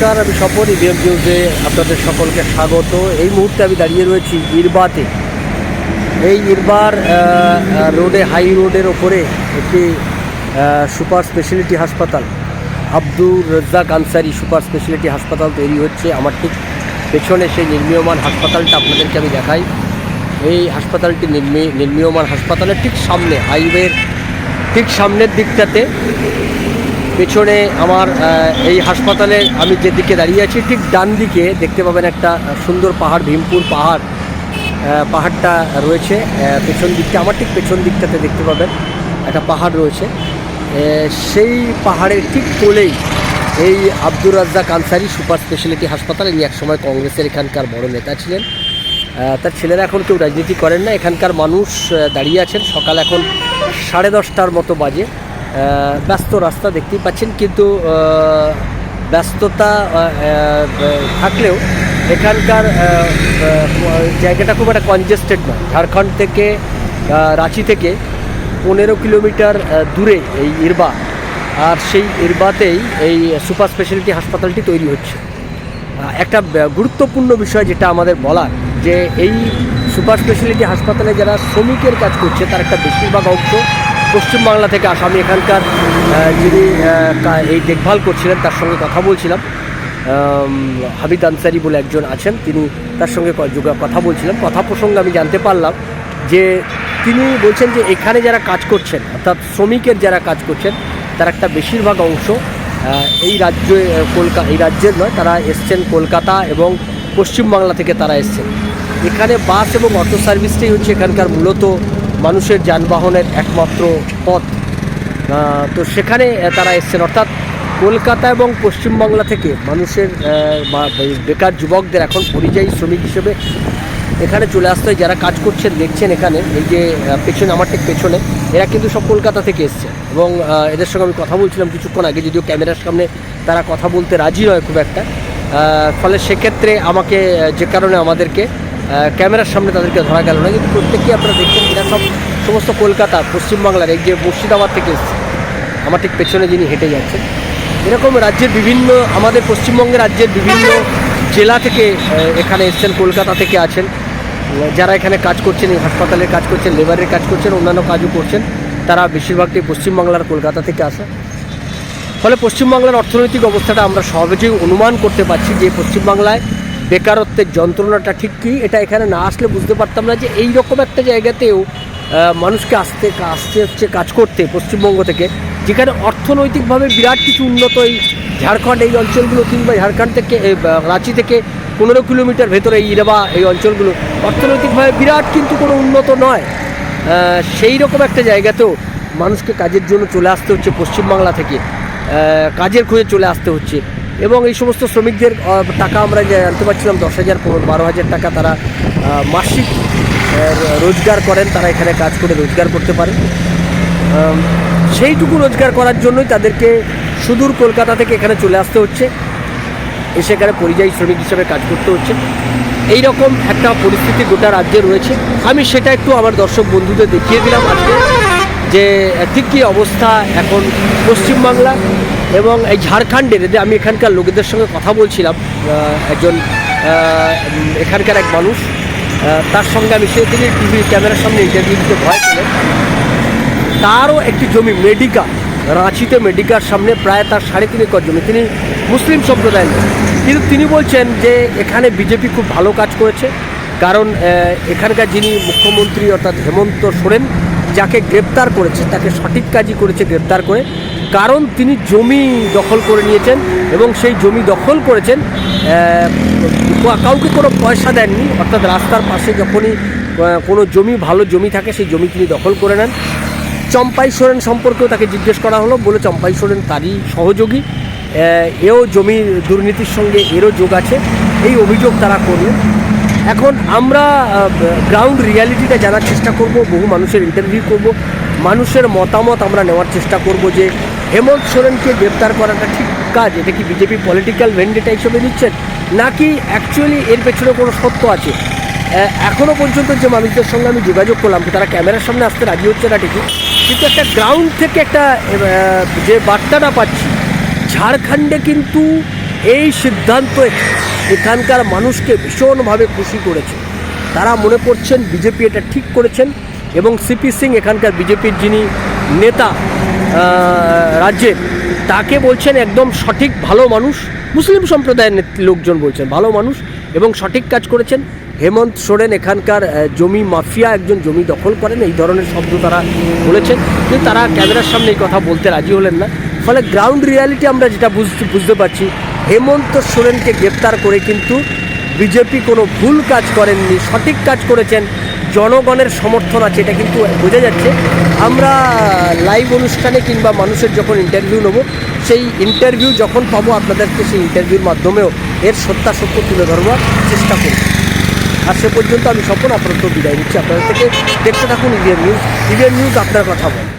নমস্কার, আমি স্বপন ইভিএম নিউজে আপনাদের সকলকে স্বাগত। এই মুহূর্তে আমি দাঁড়িয়ে রয়েছি ইরবাতে। এই ইরবার রোডে, হাই রোডের ওপরে একটি সুপার স্পেশালিটি হাসপাতাল। আব্দুর রাজ্জাক আনসারি সুপার স্পেশালিটি হাসপাতাল তৈরি হচ্ছে। আমার ঠিক পেছনে সেই নির্মীয়মান হাসপাতালটা আপনাদেরকে আমি দেখাই। এই হাসপাতালটি নির্মী, নির্মীয়মান হাসপাতালের ঠিক সামনে, হাইওয়ের ঠিক সামনের দিকটাতে পেছনে আমার এই হাসপাতালে আমি যেদিকে দাঁড়িয়ে আছি, ঠিক ডান দিকে দেখতে পাবেন একটা সুন্দর পাহাড়, ভীমপুর পাহাড় পাহাড়টা রয়েছে পেছন দিকটা, আমার ঠিক পেছন দিকটাতে দেখতে পাবেন একটা পাহাড় রয়েছে। সেই পাহাড়ের ঠিক কোলেই এই আব্দুর রাজ্জাক আনসারি সুপার স্পেশালিটি হাসপাতাল, ইনি একসময় কংগ্রেসের এখানকার বড় নেতা ছিলেন। তার ছেলেরা এখন কেউ রাজনীতি করেন না, এখানকার মানুষ দাঁড়িয়ে আছেন, সকাল এখন সাড়ে দশটার মতো বাজে। ব্যস্ত রাস্তা দেখতেই পাচ্ছেন, কিন্তু ব্যস্ততা থাকলেও এখানকার জায়গাটা খুব একটা কনজেস্টেড নয়। ঝাড়খণ্ড থেকে রাঁচি থেকে পনেরো কিলোমিটার দূরে এই ইরবা। আর সেই ইরবাতেই এই সুপার স্পেশালিটি হাসপাতালটি তৈরি হচ্ছে। একটা গুরুত্বপূর্ণ বিষয় যেটা আমাদের বলার, যে এই সুপার স্পেশালিটি হাসপাতালে যারা শ্রমিকের কাজ করছে, তার একটা বেশিরভাগ অংশ পশ্চিমবাংলা থেকে আসা আমি এখানকার যিনি এই দেখভাল করছিলেন, তার সঙ্গে কথা বলছিলাম। হাবিদ আনসারি বলে একজন আছেন, তিনি তার সঙ্গে কথা বলছিলাম কথা প্রসঙ্গে আমি জানতে পারলাম যে তিনি বলছেন যে এখানে যারা কাজ করছেন, অর্থাৎ শ্রমিকের যারা কাজ করছেন, তার একটা বেশিরভাগ অংশ এই রাজ্যে কলকাতা এই রাজ্যের নয়, তারা এসছেন কলকাতা এবং পশ্চিমবাংলা থেকে তারা এসছেন। এখানে বাস এবং অটো সার্ভিসটাই হচ্ছে এখানকার মূলত মানুষের যানবাহনের একমাত্র পথ। তো সেখানে তারা এসছেন। অর্থাৎ কলকাতা এবং পশ্চিমবাংলা থেকে মানুষের বেকার যুবকদের এখন পরিযায়ী শ্রমিক হিসেবে এখানে চলে আসতে হয়। যারা কাজ করছেন, দেখছেন এখানে, এই যে পেছনে, আমার ঠিক পেছনে, এরা কিন্তু সব কলকাতা থেকে এসছে। এবং এদের সঙ্গে আমি কথা বলছিলাম কিছুক্ষণ আগে, যদিও ক্যামেরার সামনে তারা কথা বলতে রাজি নয় খুব একটা। ফলে সেক্ষেত্রে আমাকে যে কারণে আমাদেরকে ক্যামেরার সামনে তাদেরকে ধরা গেল না, কিন্তু প্রত্যেকেই আপনারা দেখছেন এরা সব সমস্ত কলকাতা, পশ্চিমবাংলার, এই যে মুর্শিদাবাদ থেকে এসছে, আমার ঠিক পেছনে যিনি হেঁটে যাচ্ছেন। এরকম রাজ্যের বিভিন্ন, আমাদের পশ্চিমবঙ্গের রাজ্যের বিভিন্ন জেলা থেকে এখানে এসছেন, কলকাতা থেকে আছেন। যারা এখানে কাজ করছেন, এই হাসপাতালের কাজ করছেন, লেবারের কাজ করছেন, অন্যান্য কাজও করছেন, তারা বেশিরভাগটি পশ্চিমবাংলার কলকাতা থেকে আসা। ফলে পশ্চিমবাংলার অর্থনৈতিক অবস্থাটা আমরা সহজেই অনুমান করতে পারছি যে পশ্চিমবাংলায় বেকারত্বের যন্ত্রণাটা ঠিক কী? এটা এখানে না আসলে বুঝতে পারতাম না যে এই রকম একটা জায়গাতেও মানুষকে আসতে আসতে হচ্ছে কাজ করতে পশ্চিমবঙ্গ থেকে, যেখানে অর্থনৈতিকভাবে বিরাট কিছু উন্নত এই ঝাড়খণ্ড, এই অঞ্চলগুলো কিংবা ঝাড়খণ্ড থেকে রাঁচি থেকে পনেরো কিলোমিটার ভেতরে এই ইরাবা, এই অঞ্চলগুলো, অর্থনৈতিকভাবে বিরাট কিন্তু কোনো উন্নত নয়। সেই রকম একটা জায়গাতেও মানুষকে কাজের জন্য চলে আসতে হচ্ছে পশ্চিমবাংলা থেকে কাজের খুঁজে চলে আসতে হচ্ছে। এবং এই সমস্ত শ্রমিকদের টাকা আমরা জানতে পারছিলাম, দশ হাজার বারো হাজার টাকা তারা মাসিক রোজগার করেন, তারা এখানে কাজ করে রোজগার করতে পারেন সেইটুকু রোজগার করার জন্যই তাদেরকে সুদূর কলকাতা থেকে এখানে চলে আসতে হচ্ছে। এসে এখানে পরিযায়ী শ্রমিক হিসেবে কাজ করতে হচ্ছে। এই রকম একটা পরিস্থিতি গোটা রাজ্যে রয়েছে। আমি সেটা একটু আমার দর্শক বন্ধুদের দেখিয়ে দিলাম আজকে, যে ঠিক কী অবস্থা এখন পশ্চিমবাংলা। এবং এই ঝাড়খণ্ডের যে আমি এখানকার লোকেদের সঙ্গে কথা বলছিলাম একজন এখানকার এক মানুষ তার সঙ্গে আমি সে তিনি টিভি ক্যামেরার সামনে ইন্টারভিউ দিতে ভয় পেলেন তারও একটি জমি, মেডিকা, রাঁচিতে মেডিকার সামনে প্রায় তার সাড়ে তিন একর জমি তিনি মুসলিম সম্প্রদায়ের লোক। কিন্তু তিনি বলছেন যে এখানে বিজেপি খুব ভালো কাজ করেছে, কারণ এখানকার যিনি মুখ্যমন্ত্রী অর্থাৎ হেমন্ত সোরেন, যাকে গ্রেপ্তার করেছে, তাকে সঠিক কাজই করেছে গ্রেপ্তার করে কারণ তিনি জমি দখল করে নিয়েছেন এবং সেই জমি দখল করেছেন কাউকে কোনো পয়সা দেননি, অর্থাৎ রাস্তার পাশে যখনই কোনো জমি, ভালো জমি থাকে সেই জমি তিনি দখল করে নেন। চম্পাই সোরেন সম্পর্কেও তাকে জিজ্ঞেস করা হলো, বলে চম্পাই সোরেন তারই সহযোগী এও জমি দুর্নীতির সঙ্গে এরও যোগ আছে, এই অভিযোগ তারা করলেন। এখন আমরা গ্রাউন্ড রিয়ালিটিটা জানার চেষ্টা করব, বহু মানুষের ইন্টারভিউ করব, মানুষের মতামত আমরা নেওয়ার চেষ্টা করব যে হেমন্ত সোরেনকে গ্রেপ্তার করাটা ঠিক কাজ, এটা কি বিজেপি পলিটিক্যাল ভেন্ডেটা হিসেবে নিচ্ছেন? নাকি অ্যাকচুয়ালি এর পেছনে কোনো সত্য আছে? এখনও পর্যন্ত যে মানুষদের সঙ্গে আমি যোগাযোগ করলাম, তারা ক্যামেরার সামনে আসতে রাজি হচ্ছে না ঠিকই, কিন্তু একটা গ্রাউন্ড থেকে একটা যে বার্তাটা পাচ্ছি, ঝাড়খণ্ডে কিন্তু এই সিদ্ধান্ত এখানকার মানুষকে ভীষণভাবে খুশি করেছে। তারা মনে করছেন বিজেপি এটা ঠিক করেছেন এবং সিপি সিং এখানকার বিজেপির যিনি নেতা রাজ্যের তাকে বলছেন একদম সঠিক ভালো মানুষ, মুসলিম সম্প্রদায়ের লোকজন বলছেন, ভালো মানুষ, এবং সঠিক কাজ করেছেন। হেমন্ত সোরেন এখানকার জমি মাফিয়া, একজন জমি দখল করেন। এই ধরনের শব্দ তারা বলেছেন। কিন্তু তারা ক্যামেরার সামনে এই কথা বলতে রাজি হলেন না। ফলে গ্রাউন্ড রিয়ালিটি আমরা যেটা বুঝতে বুঝতে পারছি, হেমন্ত সোরেনকে গ্রেপ্তার করে কিন্তু বিজেপি কোনো ভুল কাজ করেননি, সঠিক কাজ করেছেন। জনগণের সমর্থন আছে, এটা কিন্তু বোঝা যাচ্ছে। আমরা লাইভ অনুষ্ঠানে কিংবা মানুষের যখন ইন্টারভিউ নেব, সেই ইন্টারভিউ যখন পাবো আপনাদেরকে সেই ইন্টারভিউর মাধ্যমেও এর সত্যাসত্য তুলে ধরবার চেষ্টা করব। আর সে পর্যন্ত আমি স্বপন আপাতত বিদায় নিচ্ছি। আপনাদের থেকে দেখতে থাকুন ইভিএম নিউজ ইভিএম নিউজ আপনার কথা বলে।